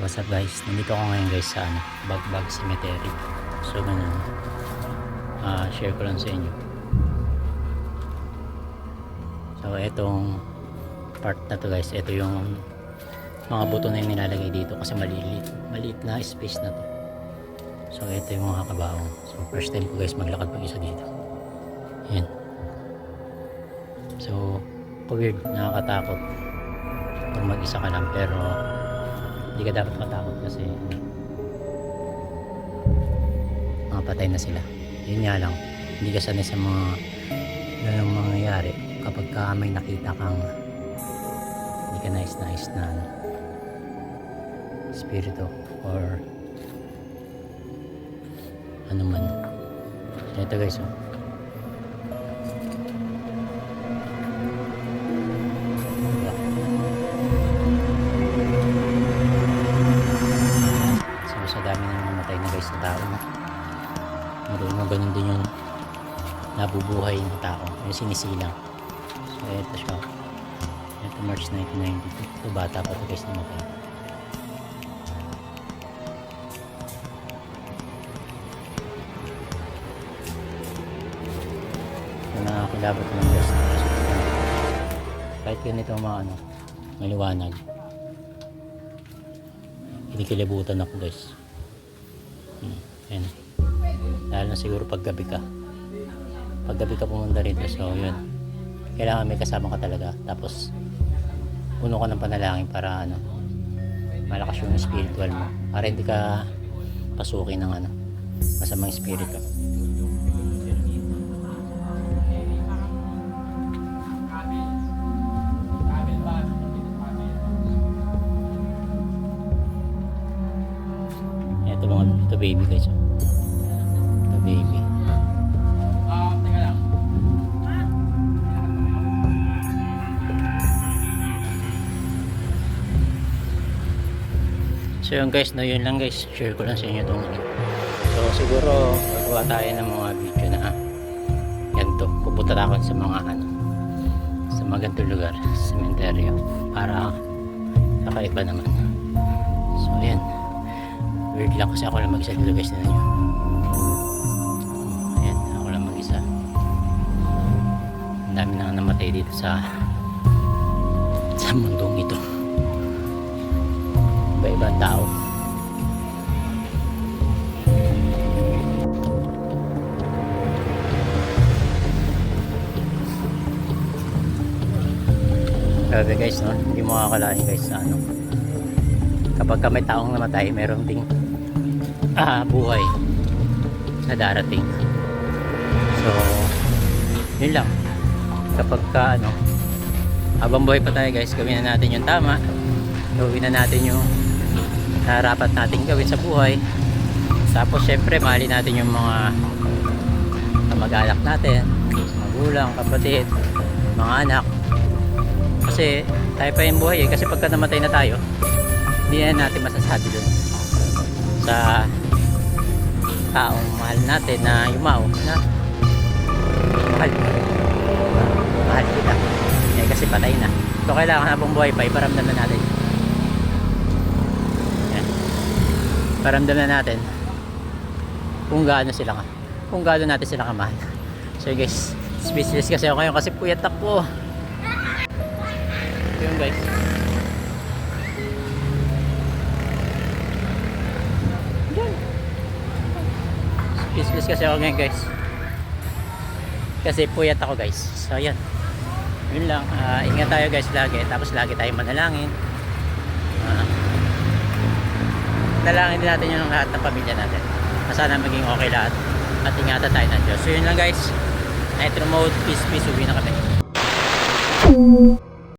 What's up guys? Nandito ako ngayon guys sa ano, Bagbag Cemetery. So ganun. ah share ko lang sa inyo. So etong part na to guys, ito yung mga buto na yung nilalagay dito kasi maliit. Maliit na space na to. So ito yung mga kabaong. So first time ko guys maglakad pag isa dito. Yan. So weird, nakakatakot kung mag-isa ka lang pero hindi ka dapat matakot kasi mga patay na sila yun nga lang hindi ka sanay sa mga ganang mangyayari kapag ka may nakita kang hindi ka nice nice na ano, spirito or ano man ito guys oh. Nabubuhay na tao. Yung sinisilang. So ito siya. Ito March 1992 ito bata pa ito guys namatay. So nakakilabot ng guys kahit ganito mga ano maliwanag. Kinikilabutan ako guys. Hmm, yan lalo na siguro pag gabi ka pag gabi ka pumunta rito so yun. Kailangan may kasama ka talaga. Tapos puno ka ng panalangin para ano malakas yung spiritual mo. Para hindi ka pasukin ng ano masamang spirito. Ito mga ito baby guys oh. So yun guys, no yun lang guys. Share ko lang sa inyo itong. So siguro gagawa tayo ng mga video na ah, ganito. Pupunta ako sa mga ano sa mga ganitong lugar, cementerio para kakaiba naman. So ayan. Weird lang kasi ako lang mag-isa dito guys na nyo. Ayan, ako lang mag-isa. Ang dami na namatay dito sa sa mundong ito iba-ibang tao. Grabe guys, no? Hindi mo makakalain guys sa ano. Kapag ka may taong namatay, meron ding ah, buhay na darating. So, yun lang. Kapag ka ano, habang buhay pa tayo guys, gawin na natin yung tama. Gawin na natin yung narapat natin gawin sa buhay. Tapos syempre, mahalin natin yung mga kamag-anak natin, magulang, kapatid, mga anak. Kasi tayo pa yung buhay eh. Kasi pagka namatay na tayo, hindi na natin masasabi dun sa taong mahal natin na yumaw na mahal mahal kita eh kasi patay na so kailangan habang buhay pa iparamdam na natin Yan. Paramdam na natin kung gaano sila ka kung gaano natin sila kamahal. So guys speechless kasi ako ngayon kasi puyat ako. Yun guys. Speechless kasi ako ngayon guys. Kasi puyat ako guys. So yan yun lang. Ah, ingat tayo guys lagi. Tapos lagi tayong manalangin. Ah, dalangin din natin yung lahat ng pamilya natin. Na sana maging okay lahat. At ingatan tayo ng Diyos. So yun lang guys. Nitro mode peace peace. Uwi na kami